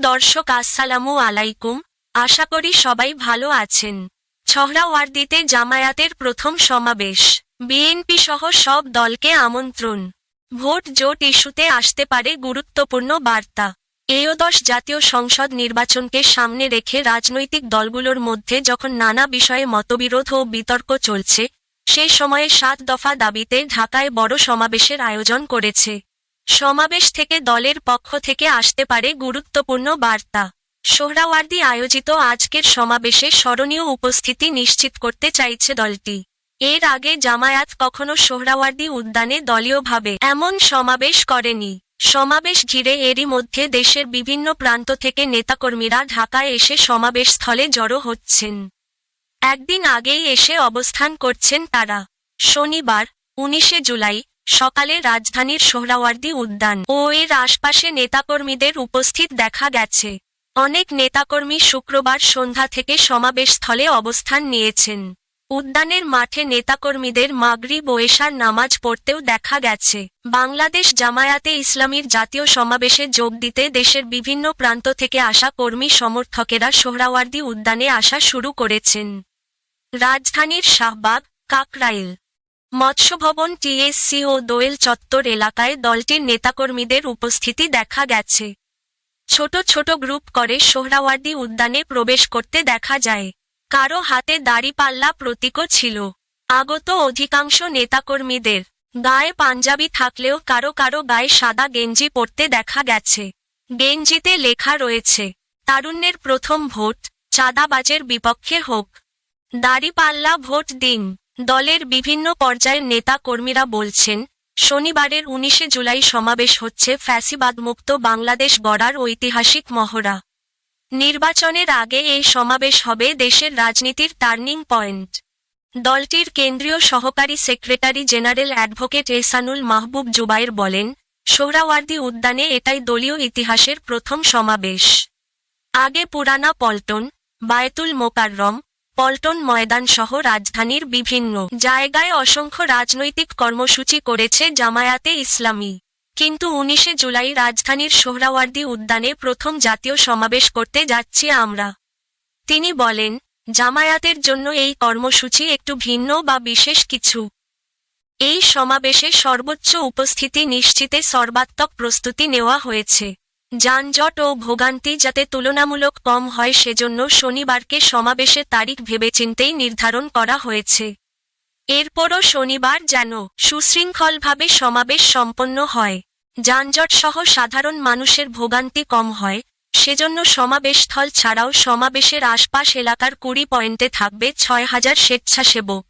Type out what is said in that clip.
দর্শক, আসসালামু আলাইকুম। আশা করি সবাই ভালো আছেন। ছহরাওয়ার্দিতে জামায়াতের প্রথম সমাবেশ। বিএনপি সহ সব দলকে আমন্ত্রণ। ভোট জোট ইস্যুতে আসতে পারে গুরুত্বপূর্ণ বার্তা। এয়দশ জাতীয় সংসদ নির্বাচনকে সামনে রেখে রাজনৈতিক দলগুলোর মধ্যে যখন নানা বিষয়ে মতবিরোধ ও বিতর্ক চলছে সেই সময়ে সাত দফা দাবিতে ঢাকায় বড় সমাবেশের আয়োজন করেছে। সমাবেশ থেকে দলের পক্ষ থেকে আসতে পারে গুরুত্বপূর্ণ বার্তা। সোহরাওয়ার্দী আয়োজিত আজকের সমাবেশে স্মরণীয় উপস্থিতি নিশ্চিত করতে চাইছে দলটি। এর আগে জামায়াত কখনো সোহরাওয়ার্দী উদ্যানে দলীয়ভাবে এমন সমাবেশ করেনি। সমাবেশ ঘিরে এরই মধ্যে দেশের বিভিন্ন প্রান্ত থেকে নেতাকর্মীরা ঢাকায় এসে সমাবেশ স্থলে জড়ো হচ্ছেন। একদিন আগেই এসে অবস্থান করছেন তারা। শনিবার, উনিশে জুলাই সকালে রাজধানীর সোহরাওয়ার্দী উদ্যান ও এর আশপাশে নেতাকর্মীদের উপস্থিত দেখা গেছে। অনেক নেতাকর্মী শুক্রবার সন্ধ্যা থেকে সমাবেশ স্থলে অবস্থান নিয়েছেন। উদ্যানের মাঠে নেতাকর্মীদের মাগরিব ও নামাজ পড়তেও দেখা গেছে। বাংলাদেশ জামায়াতে ইসলামীর জাতীয় সমাবেশে যোগ দিতে দেশের বিভিন্ন প্রান্ত থেকে আসা কর্মী সমর্থকেরা সোহরাওয়ার্দী উদ্যানে আসা শুরু করেছেন। রাজধানীর শাহবাগ, কাকরাইল মৎস্যভবন টিএসসি ও দোয়েল চত্বর এলাকায় দলটির নেতাকর্মীদের উপস্থিতি দেখা গেছে। ছোট ছোট গ্রুপ করে সোহরাওয়ার্দী উদ্যানে প্রবেশ করতে দেখা যায়। কারও হাতে দাড়িপাল্লা প্রতীকও ছিল। আগত অধিকাংশ নেতাকর্মীদের গায়ে পাঞ্জাবি থাকলেও কারও কারও গায়ে সাদা গেঞ্জি পরতে দেখা গেছে। গেঞ্জিতে লেখা রয়েছে, তারুণ্যের প্রথম ভোট, চাঁদাবাজের বিপক্ষে হোক। দাড়িপাল্লা ভোট দিন। দলের বিভিন্ন পর্যায়ের নেতা কর্মীরা বলছেন, শনিবারের উনিশে জুলাই সমাবেশ হচ্ছে ফ্যাসিবাদমুক্ত বাংলাদেশ গড়ার ঐতিহাসিক মহড়া। নির্বাচনের আগে এই সমাবেশ হবে দেশের রাজনীতির টার্নিং পয়েন্ট। দলটির কেন্দ্রীয় সহকারী secretary general advocate Ehsanul Mahbub Zubair বলেন, সোহরাওয়ার্দী উদ্যানে এটাই দলীয় ইতিহাসের প্রথম সমাবেশ। আগে পুরানা পল্টন, বায়তুল মোকাররম পল্টন ময়দান সহ রাজধানীর বিভিন্ন জায়গায় অসংখ্য রাজনৈতিক কর্মসূচি করেছে জামায়াতে ইসলামী। কিন্তু উনিশে জুলাই রাজধানীর সোহরাওয়ার্দী উদ্যানে প্রথম জাতীয় সমাবেশ করতে যাচ্ছি আমরা। তিনি বলেন, জামায়াতের জন্য এই কর্মসূচি একটু ভিন্ন বা বিশেষ কিছু। এই সমাবেশে সর্বোচ্চ উপস্থিতি নিশ্চিতে সর্বাত্মক প্রস্তুতি নেওয়া হয়েছে। যানজট ও ভোগান্তি যাতে তুলনামূলক কম হয় সেজন্য শনিবারকে সমাবেশের তারিখ ভেবেচিন্তেই নির্ধারণ করা হয়েছে। এরপরও শনিবার যেন সুশৃঙ্খলভাবে সমাবেশ সম্পন্ন হয়। যানজট সহ সাধারণ মানুষের ভোগান্তি কম হয়, সেজন্য সমাবেশস্থল ছাড়াও সমাবেশের আশপাশ এলাকার কুড়ি পয়েন্টে থাকবে ছয় হাজার স্বেচ্ছাসেবক।